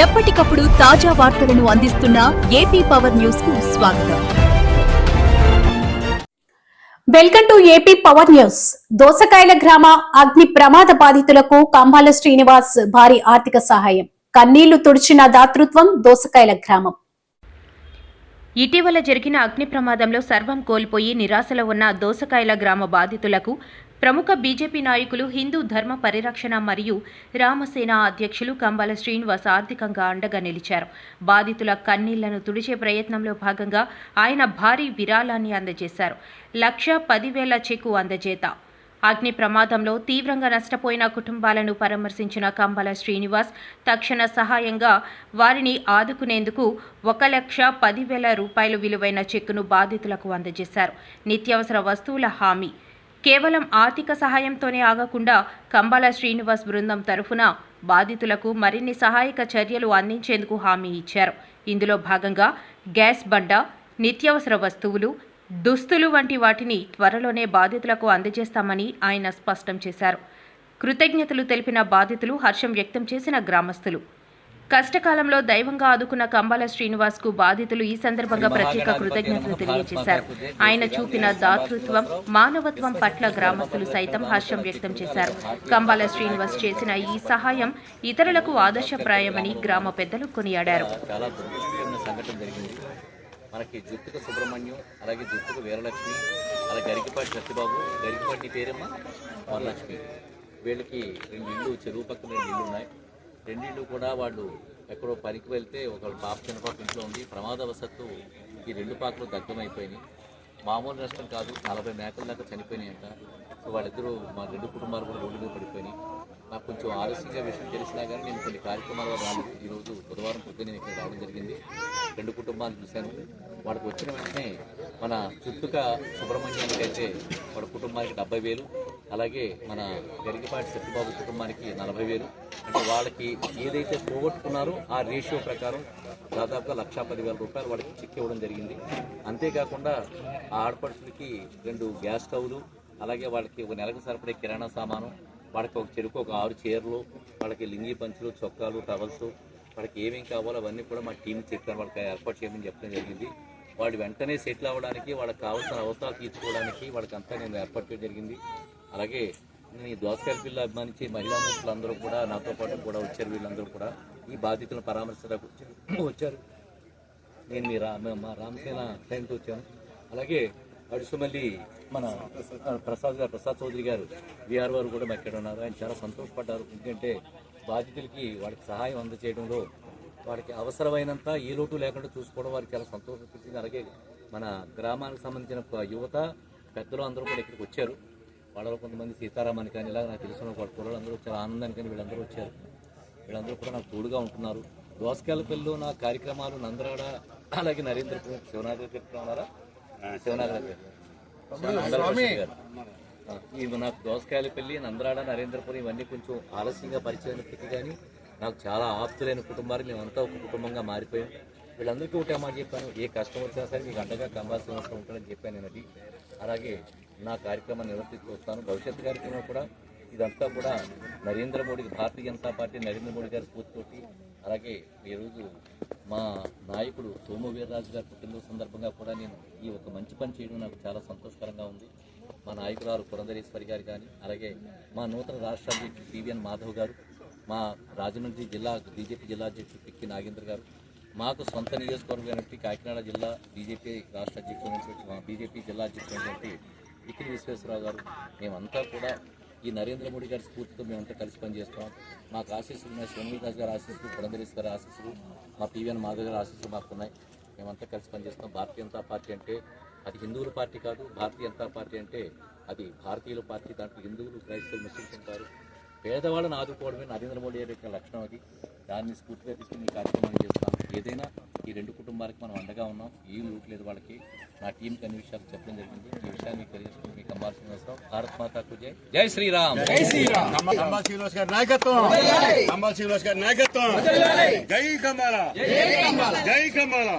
ఎప్పటికప్పుడు తాజా వార్తలను అందిస్తున్న ఏపీ పవర్ న్యూస్కు స్వాగతం. Welcome to AP power news. దోసకాయల గ్రామ అగ్ని ప్రమాద బాధితులకు కంబాల శ్రీనివాస్ భారీ ఆర్థిక సహాయం. కన్నీళ్ళు తుడిచిన దాతృత్వం దోసకాయల గ్రామం. ఇటీవల జరిగిన అగ్ని ప్రమాదంలో సర్వం కోల్పోయి నిరాశలో ఉన్న దోసకాయల గ్రామ బాధితులకు ప్రముఖ బీజేపీ నాయకులు హిందూ ధర్మ పరిరక్షణ మరియు రామసేన అధ్యక్షులు కంబాల శ్రీనివాస్ ఆర్థికంగా అండగా నిలిచారు. బాధితుల కన్నీళ్ళను తుడిచే ప్రయత్నంలో భాగంగా ఆయన భారీ విరాళాన్ని అందజేశారు. లక్ష పదివేల చెక్కు అందజేత. అగ్ని ప్రమాదంలో తీవ్రంగా నష్టపోయిన కుటుంబాలను పరామర్శించిన కంబల శ్రీనివాస్ తక్షణ సహాయంగా వారిని ఆదుకునేందుకు ఒక లక్ష పదివేల రూపాయలు విలువైన చెక్కును బాధితులకు అందజేశారు. నిత్యావసర వస్తువుల హామీ. కేవలం ఆర్థిక సహాయంతోనే ఆగకుండా కంబాల శ్రీనివాస్ బృందం తరఫున బాధితులకు మరిన్ని సహాయక చర్యలు అందించేందుకు హామీ ఇచ్చారు. ఇందులో భాగంగా గ్యాస్ బండ నిత్యావసర వస్తువులు దుస్తులు వంటి వాటిని త్వరలోనే బాధితులకు అందజేస్తామని ఆయన స్పష్టం చేశారు. కృతజ్ఞతలు తెలిపిన బాధితులు హర్షం వ్యక్తం చేసిన గ్రామస్తులు. కష్టకాలంలో దైవంగా ఆదుకున్న కంబాల శ్రీనివాస్కు బాధితులు ఈ సందర్భంగా ప్రత్యేక కృతజ్ఞతలు తెలియజేశారు. ఆయన చూపిన దాతృత్వం మానవత్వం పట్ల గ్రామస్తులు సైతం హర్షం వ్యక్తం చేశారు. కంబాల శ్రీనివాస్ చేసిన ఈ సహాయం ఇతరులకు ఆదర్శప్రాయమని గ్రామ పెద్దలు కొనియాడారు. మనకి జుత్తుకు సుబ్రహ్మణ్యం అలాగే జుత్తుకు వీరలక్ష్మి అలాగే గరికిపాటి సత్యబాబు గరికిపాటి నీ పేరమ్మా వరలక్ష్మి. వీళ్ళకి రెండు ఇళ్ళు చెరువు పక్కన రెండు ఇళ్ళు ఉన్నాయి. రెండిళ్ళు కూడా వాళ్ళు ఎక్కడో పనికి వెళ్తే ఒక పాప చిన్న పాప ఇంట్లో ఉంది ప్రమాదవశత్తు ఈ రెండు పాకలు దగ్ధమైపోయినాయి. మామూలు నష్టం కాదు నలభై మేకల దాకా చనిపోయినాయంట. సో వాళ్ళిద్దరూ మా రెండు కుటుంబాలు కూడా రోడ్డు మీద పడిపోయినాయి. నాకు కొంచెం ఆలస్యంగా విషయం తెలిసినా కానీ నేను కొన్ని కార్యక్రమాలు రాను ఈరోజు బుధవారం పొద్దున్న నేను ఇక్కడ రావడం జరిగింది. రెండు కుటుంబాలు చూశాను. వాళ్ళకి వచ్చిన వెంటనే మన చుట్టుక సుబ్రహ్మణ్యానికి అయితే వాళ్ళ కుటుంబానికి డెబ్బై వేలు అలాగే మన గరిగిపాటి సత్యబాబు కుటుంబానికి నలభై వేలు అంటే వాళ్ళకి ఏదైతే పోగొట్టుకున్నారో ఆ రేషియో ప్రకారం దాదాపుగా లక్షా పదివేల రూపాయలు వాళ్ళకి చెక్ ఇవ్వడం జరిగింది. అంతేకాకుండా ఆ ఆడపడుచులకి రెండు గ్యాస్ స్టవ్లు అలాగే వాళ్ళకి ఒక నెలకు సరిపడే కిరాణా సామాను వాళ్ళకి ఒక చెరుకు ఒక ఆరు చీరలు వాళ్ళకి లింగి పంచులు చొక్కాలు టవల్స్ వాళ్ళకి ఏమేమి కావాలో అవన్నీ కూడా మా టీం చెప్పారు వాళ్ళకి ఏర్పాటు చేయమని చెప్పడం జరిగింది. వాడు వెంటనే సెటిల్ అవ్వడానికి వాళ్ళకి కావాల్సిన అవసరాలు తీర్చుకోవడానికి వాళ్ళకి అంతా నేను ఏర్పాటు చేయడం జరిగింది. అలాగే నేను ఈ దోసకాయల పిల్ల అభిమానించి మహిళా మూర్తులు అందరూ కూడా నాతో పాటు కూడా వచ్చారు వీళ్ళందరూ కూడా. ఈ బాధితులను పరామర్శకు వచ్చారు. వచ్చారు నేను మీ రా మా రామసేన టైంతో వచ్చాను. అలాగే అడుసుమల్లి మన ప్రసాద్ గారు ప్రసాద్ చౌదరి గారు విఆర్ వారు కూడా ఎక్కడ ఉన్నారు. ఆయన చాలా సంతోషపడ్డారు. ఎందుకంటే బాధితులకి వాళ్ళకి సహాయం అందజేయడంలో వాడికి అవసరమైనంత ఏ లోటు లేకుండా చూసుకోవడం వారికి చాలా సంతోషం అలాగే మన గ్రామానికి సంబంధించిన యువత పెద్దలు అందరూ కూడా ఇక్కడికి వచ్చారు. వాళ్ళలో కొంతమంది సీతారామని కానీ ఇలా నాకు తెలిసిన వాళ్ళ కుర్రలు అందరూ చాలా ఆనందానికి కానీ వీళ్ళందరూ వచ్చారు. వీళ్ళందరూ కూడా నాకు తోడుగా ఉంటున్నారు. దోసకాయలపల్లిలో నా కార్యక్రమాలు నందరాడ అలాగే నరేంద్రపురం శివనాథ్ గారు ఉన్నారా శివనాథ్ గారు. మంగళకృష్ణ గారు. ఆ, ఈ నాకు దోసకాయలపల్లి నందరాడ నరేంద్రపురం ఇవన్నీ కొంచెం ఆలస్యంగా పరిచయం అయినప్పటికీ కానీ నాకు చాలా ఆప్తులైన కుటుంబాలు. మేమంతా ఒక కుటుంబంగా మారిపోయాం. వీళ్ళందరికీ ఒకటే మాట చెప్పాను. ఏ కష్టం వచ్చినా సరే మీకు అండగా కంబాల్సిన అవసరం ఉంటుందని చెప్పాను నేను అది. అలాగే నా కార్యక్రమాన్ని నిర్వర్తిస్తూ వస్తాను. భవిష్యత్తు కార్యక్రమం కూడా ఇదంతా కూడా నరేంద్ర మోడీ భారతీయ జనతా పార్టీ నరేంద్ర మోడీ గారి స్ఫూర్తితోటి అలాగే ఈరోజు మా నాయకుడు సోము వీర్రాజు గారి పుట్టినరోజు సందర్భంగా కూడా నేను ఈ ఒక మంచి పని చేయడం నాకు చాలా సంతోషకరంగా ఉంది. మా నాయకురాలు పురంధరేశ్వరి గారు కానీ అలాగే మా నూతన రాష్ట్ర అధ్యక్షుడు పివిఎన్ మాధవ్ గారు మా రాజమండ్రి జిల్లా బీజేపీ జిల్లా అధ్యక్షుడు పిక్కి నాగేంద్ర గారు మాకు సొంత నియోజకవర్గమైనటువంటి కాకినాడ జిల్లా బీజేపీ రాష్ట్ర అధ్యక్షుడు బీజేపీ జిల్లా అధ్యక్షుడు పిక్కిరి విశ్వేశ్వరరావు గారు మేమంతా కూడా ఈ నరేంద్ర మోడీ గారి స్ఫూర్తితో మేమంతా కలిసి పనిచేస్తాం. మాకు ఆశీస్సులు ఉన్నాయి. సోమవీరాజ్ గారి ఆశీస్సులు పురంధరేష్ గారి ఆశీస్సులు మా పివిఎన్ మాధవ్ గారి ఆశీస్సులు మాకున్నాయి మేమంతా కలిసి పనిచేస్తాం. భారతీయ జనతా పార్టీ అంటే అది హిందువుల పార్టీ కాదు భారతీయ జనతా పార్టీ అంటే అది భారతీయుల పార్టీ. దాంట్లో హిందువులు క్రైస్తవులు ముస్లిమ్స్ ఉంటారు పేదవాళ్ళని ఆదుకోవడమే నరేంద్ర మోడీ గారి యొక్క లక్షణం అది. దాన్ని స్ఫూర్తిగా తీసుకుని కార్యక్రమాన్ని చేస్తాం ఏదైనా ఈ రెండు కుటుంబాలకు మనం అండగా ఉన్నాం. ఏం లూట్ లేదు వాళ్ళకి. నా టీంకి అన్ని విషయాలు చెప్పడం జరిగింది. ఈ విషయాన్ని మీకు తెలియజేసుకుని మీకు అమ్మాల్సిన అవసరం భారత్ మాతాకు జై. జై శ్రీరామ్. అంబాల్ శ్రీనివాస్ గారి నాయకత్వం. అంబాల్ శ్రీనివాస్ గారి నాయకత్వం. జై కంబాల. జై కంబాల.